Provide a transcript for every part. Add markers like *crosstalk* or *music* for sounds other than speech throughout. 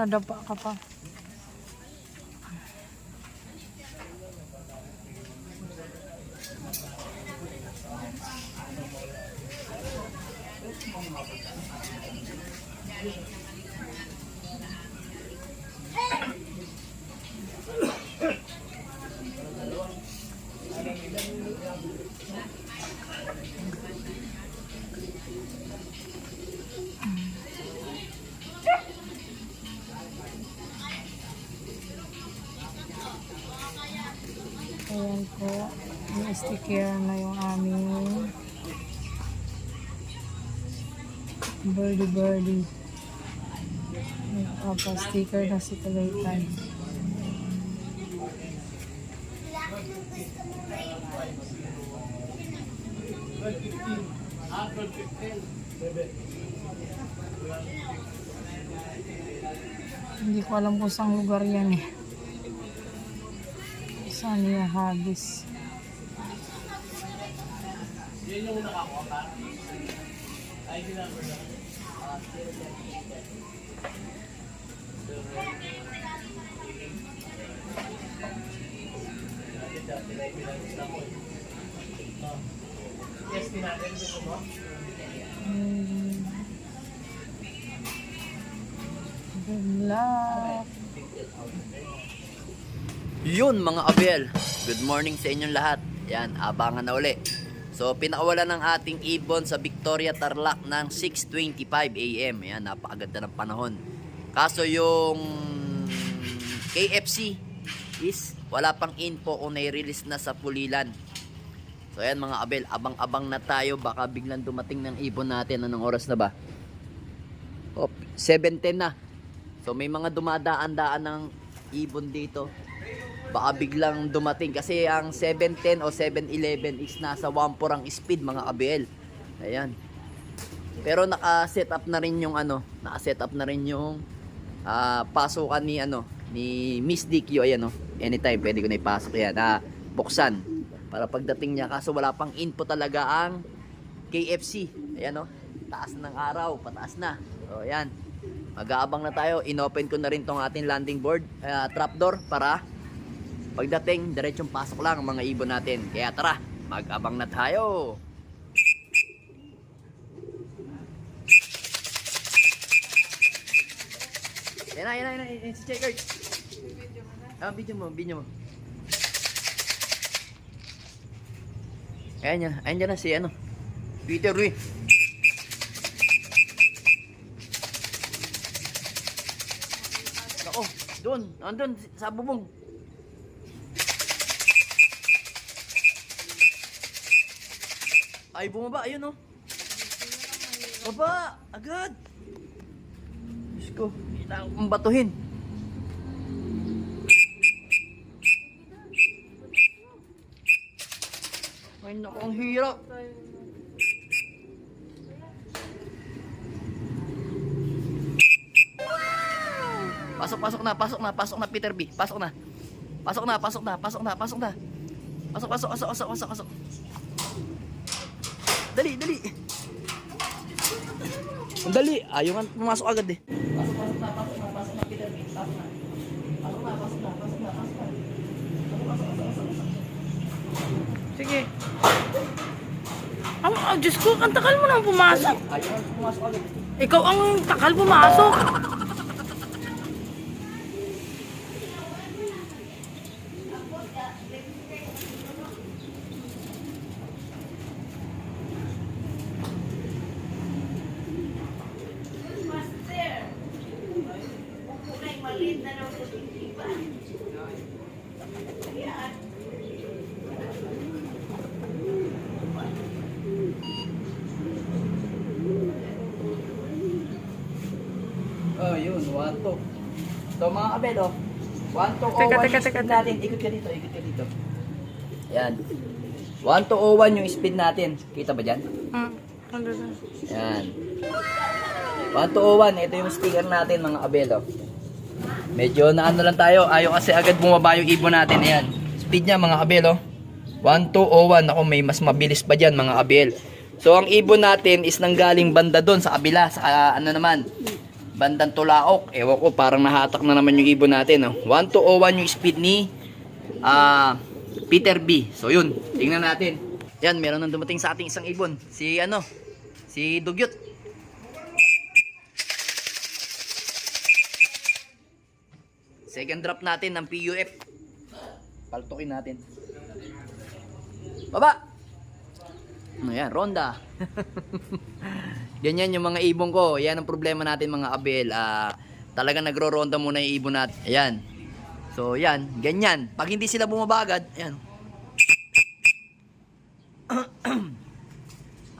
nadapa ka pa. Ayan Sticker na yung aming birdie birdie. Papa sticker na si Kalaytan. Hindi ko alam kung saan lugar yan eh. Saan niya hagis? Hmm. Good luck. Yun mga abel, good morning sa inyong lahat. Yan, abangan na uli. So, pinakawalan ng ating ibon sa Victoria Tarlac ng 6.25 a.m. Yan, napakaganda ng panahon. Kaso yung KFC is wala pang info kung nai-release na sa Pulilan. So, yan mga abel, abang-abang na tayo. Baka biglang dumating ng ibon natin. Anong oras na ba? Hop, 7.10 na. So, may mga dumadaan-daan ng ibon dito baka biglang dumating kasi ang 710 o 711 is nasa 1 ang speed mga kabel ayan. Pero naka-set up na rin yung ano naka-set up na rin yung ah, pasukan ni ano ni Miss DQ ayan oh. Anytime pwede ko na ipasok yan. Ah, buksan. Para pagdating niya kaso wala pang info talaga ang KFC ayan oh. Taas ng araw pataas na. So ayan. Mag-aabang na tayo. Inopen ko na rin tong ating landing board ah, trapdoor para Pagdating, diretsong pasok lang ang mga ibon natin. Kaya tara, mag-abang na tayo. Yan na, yan na, yan na, yan si Checker. Ah, video mo, video mo. Ayan yan, ayan dyan na si ano. Peter Rui. Ako, doon, andun, sa bubong. Ay, bumaba. Ayun, oh. Baba! Agad! Diyos ko, kailangan kong batuhin. Ay, naku, ang hirap. Pasok, pasok na, pasok na, pasok na, Peter B. Pasok na. Pasok na, pasok na, pasok na, pasok na. Pasok, pasok, pasok, pasok, pasok, pasok. Dali, dali. Ang dali. Ayaw nga pumasok agad eh. Pasok, pasok na, pasok na, pasok na, Peter. Pasok na. Pasok na, pasok na, pasok na, pasok na. Pasok, pasok, pasok, pasok. Sige. Ang, oh, Diyos ko, ang takal mo nang pumasok. Ayaw nga pumasok agad. Ikaw ang takal pumasok. Oh, yun. 1, 2. So, mga kabel, oh. 1, 2, Teka, 0, 1 teka, yung teka, speed teka. natin. Ikot ka dito, ikot ka dito. Yan. 1 to 01 yung speed natin. Kita ba dyan? Hmm. Ano na? Yan. 1 to 01. Ito yung sticker natin, mga kabel, oh. Medyo na ano lang tayo. Ayaw kasi agad bumaba yung ibon natin. Ayan. Speed niya, mga kabel, oh. 1 to 01. Ako, may mas mabilis pa dyan, mga kabel. So, ang ibon natin is nanggaling banda doon sa kabila. Sa, ah, ano naman, bandang Tulaok. Ewan ko, parang nahatak na naman yung ibon natin. No? 1201 yung speed ni ah Peter B. So yun, tingnan natin. Yan, meron nang dumating sa ating isang ibon. Si ano, si Dugyot. Second drop natin ng PUF. Paltukin natin. Baba! Ayan, ronda. *laughs* Ganyan yung mga ibon ko. Yan ang problema natin mga abel. Ah, talaga nagro-ronda muna yung ibon natin. Ayan. So, yan. Ganyan. Pag hindi sila bumabagad, ayan. *clears throat*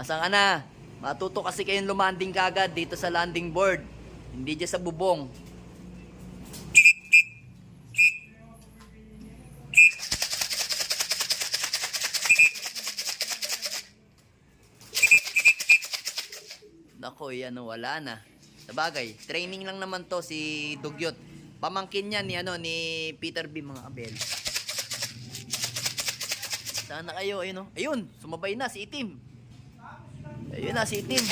Asan ka na? Matuto kasi kayong lumanding kagad dito sa landing board. Hindi dyan sa bubong. Nako, yan wala na. Sabagay, training lang naman to si Dugyot. Pamangkin niya ni ano ni Peter B mga abel. Sana kayo, ayun. Ayun, sumabay na si Itim. Ayun na si Itim.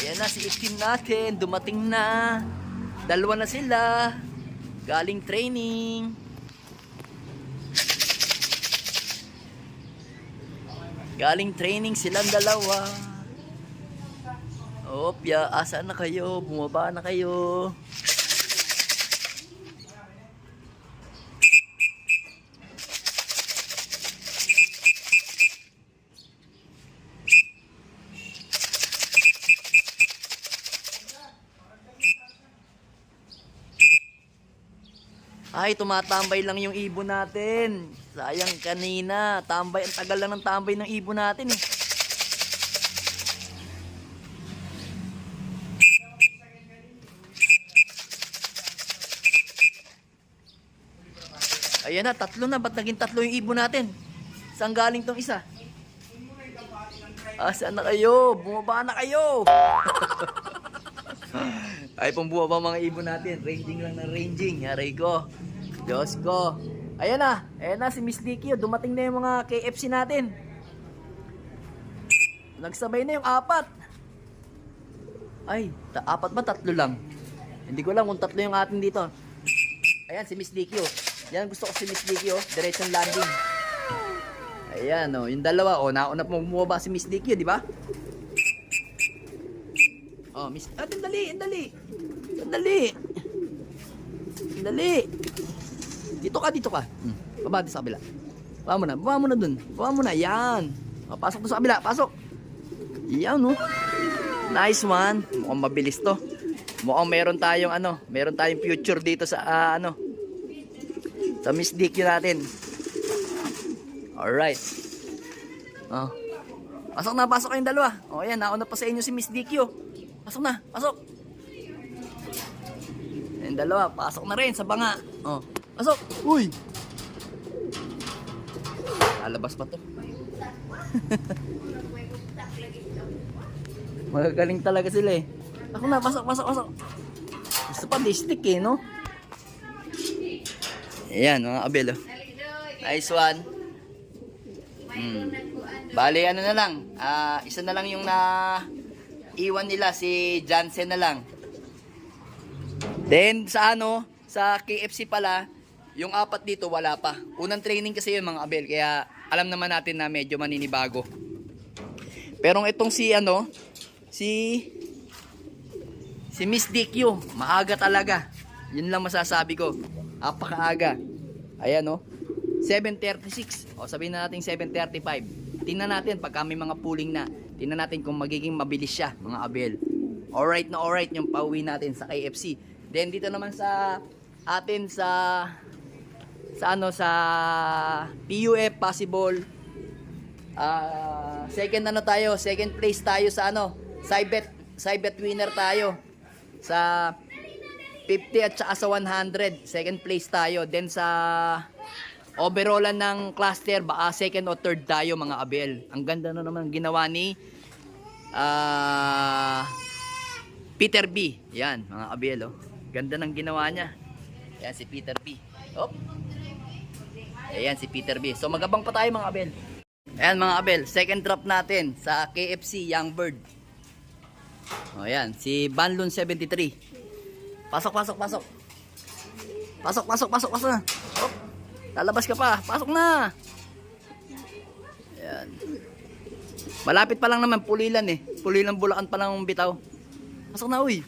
Ayan na si Itim natin, dumating na. Dalawa na sila. Galing training. Galing training silang dalawa. Opya, asa na kayo? Bumaba na kayo. Ay, tumatambay lang yung ibon natin. Sayang kanina. Tambay, ang tagal lang ng tambay ng ibon natin eh. Ayan na, tatlo na. Ba't naging tatlo yung ibon natin? Saan galing tong isa? Asa na kayo? Bumaba na kayo! *laughs* Ay, pong bumaba mga ibon natin. Ranging lang na ranging. Yaray ko. Diyos ko. Ayan na. Ayan na si Miss Dicky. oh. Dumating na yung mga KFC natin. Nagsabay na yung apat. Ay, ta- apat ba? Tatlo lang. Hindi ko alam kung tatlo yung atin dito. Ayan, si Miss Dicky. Oh. Yan gusto ko si Miss Dicky. Oh. Diretsong landing. Ayan, oh. Yung dalawa. Oh, nauna po bumaba si Miss Dicky, oh, di ba? Oh, Miss... Ah, dali, dali. Dali. Dali. Dito ka, dito ka. Hmm. Baba dito sa kabila. Baba mo na, baba mo na dun. Baba mo na, yan. O, pasok doon sa kabila, pasok. Yan, no. Nice one. Mukhang mabilis to. Mukhang meron tayong ano, meron tayong future dito sa ah, ano. Sa Miss yun natin. Alright. Oh. Pasok na, pasok kayong dalawa. O, yan, nauna pa sa inyo si Miss yun. Pasok na, pasok. Yung dalawa, pasok na rin sa banga. Oh, pasok. Uy! Lalabas pa to. *laughs* Magagaling talaga sila eh. Ako na, pasok, pasok, pasok. Gusto pa distik eh, no? Ayan, mga abel oh. Nice one. Hmm. Bali, ano na lang. ah isa na lang yung na iwan nila si Jansen na lang. Then sa ano, sa KFC pala, yung apat dito wala pa. Unang training kasi yun mga abel, kaya alam naman natin na medyo maninibago. Pero itong si ano, si si Miss DQ, maaga talaga. Yun lang masasabi ko. Apakaaga. Ayan oh. 7.36. O sabihin na natin 7.35. Tingnan natin pagka may mga pooling na. Tingnan natin kung magiging mabilis siya, mga abel. Alright na alright yung pauwi natin sa KFC. Then dito naman sa atin sa sa ano sa PUF possible ah second ano tayo, second place tayo sa ano, Cybet Cybet winner tayo sa 50 at saka sa 100, second place tayo. Then sa overallan ng cluster, baka second o third tayo mga abel. Ang ganda na naman ginawa ni ah Peter B. Yan, mga abel oh. Ganda ng ginawa niya. Yan si Peter B. Oh. Ayan si Peter B. So magabang pa tayo mga abel. Ayan mga abel, second drop natin sa KFC Young Bird. O yan, si Banlon 73. Pasok, pasok, pasok. Pasok, pasok, pasok, pasok na. Oh, lalabas ka pa. Pasok na. Yan. Malapit pa lang naman, pulilan eh. Pulilan bulakan pa lang ang bitaw. Pasok na, uy.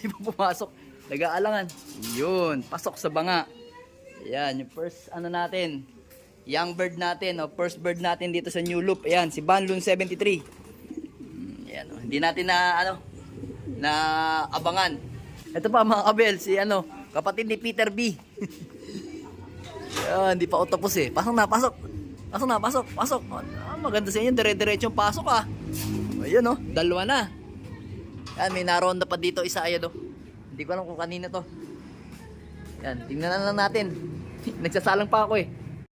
Iba pumasok. Nag-aalangan. Yun, pasok sa banga. Yan, yung first ano natin. Young bird natin, o first bird natin dito sa New Loop. Ayan, si Banlon 73. Mm, Yan, oh. hindi natin na ano na abangan. Ito pa mga kabel, si ano, kapatid ni Peter B. Yan, *laughs* hindi pa ako tapos eh. Pasok na, pasok. Pasok na, pasok, pasok. Ah, maganda sa inyo, dire-diretsong pasok ah. Ayun oh, dalawa na. Yan, may naronda pa dito isa ayan oh. Hindi ko alam kung kanina to. Yan, tingnan na natin. *laughs* Nagsasalang pa ako eh.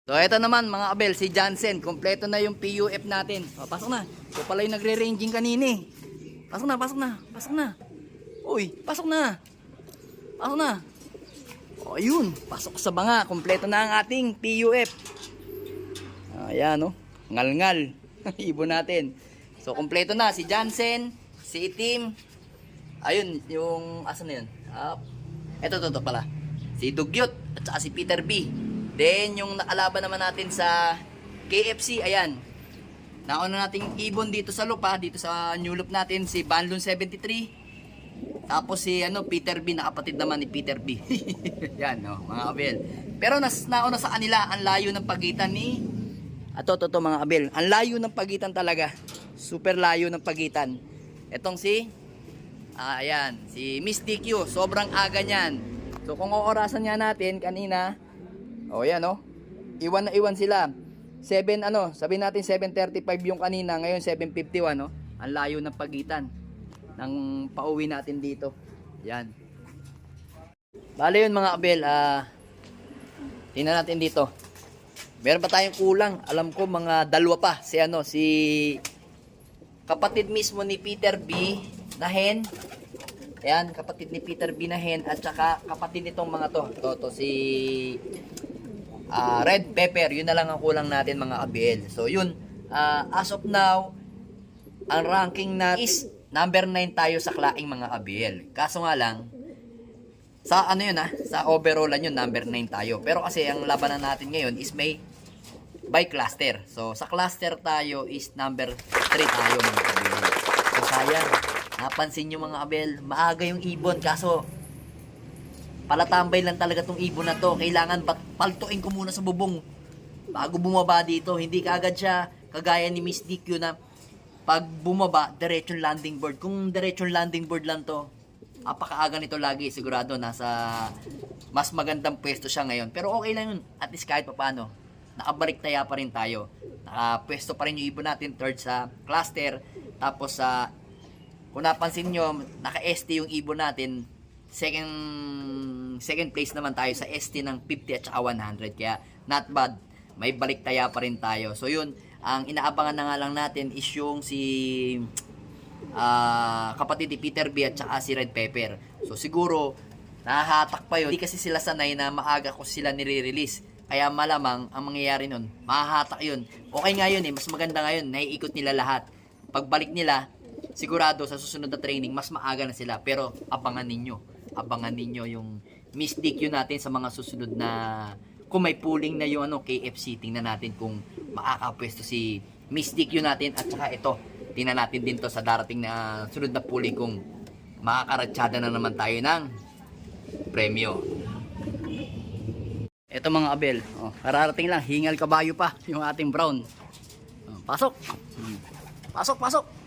So, ito naman mga abel, si Jansen. Kompleto na yung PUF natin. O, pasok na. Ito pala yung nagre-ranging kanina. Pasok na, pasok na, pasok na. Uy, pasok na. Pasok na. O, ayun. Pasok sa banga. Kompleto na ang ating PUF. Ayan, no? Ngal-ngal. *laughs* Ibon natin. So, kompleto na. Si Jansen, si Itim. Ayun, yung... Asan na yun? Ah, eto, to, pala. Si Dugyot at saka si Peter B. Then, yung nakalaban naman natin sa KFC, ayan. Nauna nating ibon dito sa loop ha, dito sa new loop natin, si Banlon 73. Tapos si ano, Peter B, nakapatid naman ni Peter B. *laughs* Yan, no, mga abel. Pero nas, nauna sa kanila, ang layo ng pagitan ni... Ato, to, mga abel. Ang layo ng pagitan talaga. Super layo ng pagitan. Etong si... Ah, ayan, si Miss DQ. Sobrang aga niyan. So, kung oorasan niya natin kanina, o yan, no? Iwan na iwan sila. 7 ano, sabi natin 7.35 yung kanina, ngayon 7.51, no? Ang layo ng pagitan ng pauwi natin dito. Yan. Bale yun mga abel, ah tingnan natin dito. Meron pa tayong kulang. Alam ko mga dalawa pa. Si ano, si kapatid mismo ni Peter B. na hen. Ayan, kapatid ni Peter B. na hen. At saka kapatid nitong mga to. To, to si ah, red pepper. Yun na lang ang kulang natin mga abel. So yun, ah, as of now, ang ranking na is number 9 tayo sa klaing mga abel. Kaso nga lang, sa ano yun ah, sa overallan yun, number 9 tayo. Pero kasi ang labanan natin ngayon is may by cluster. So sa cluster tayo is number 3 tayo mga abel. So sayang, napansin nyo mga abel, maaga yung ibon. Kaso palatambay lang talaga tong ibon na to. Kailangan paltuin ko muna sa bubong bago bumaba dito. Hindi kaagad siya kagaya ni Miss DQ na pag bumaba, diretsong landing board. Kung diretsong landing board lang to, apakaaga nito lagi. Sigurado nasa mas magandang pwesto siya ngayon. Pero okay lang yun. At least kahit paano, nakabalik taya pa rin tayo. Nakapwesto pa rin yung ibon natin, third sa cluster. Tapos sa, kung napansin nyo, naka-ST yung ibon natin, second second place naman tayo sa ST ng 50 at saka 100 kaya not bad may balik taya pa rin tayo so yun ang inaabangan na nga lang natin is yung si ah, kapatid ni Peter B at saka si Red Pepper. So siguro nahahatak pa yun. Hindi kasi sila sanay na maaga ko sila nire-release. Kaya malamang ang mangyayari nun mahahatak yun. Okay nga yun eh mas maganda ngayon naiikot nila lahat. Pagbalik nila sigurado sa susunod na training mas maaga na sila. Pero abangan ninyo. Abangan ninyo yung Miss DQ natin sa mga susunod na kung may pooling na yung ano KFC tingnan natin kung makakapwesto si Miss DQ natin. At saka ito tingnan natin din to sa darating na sunod na pooling kung makakaratsada na naman tayo ng premyo. Ito mga abel oh, kararating lang hingal kabayo pa yung ating brown. Oh, pasok. Hmm. pasok pasok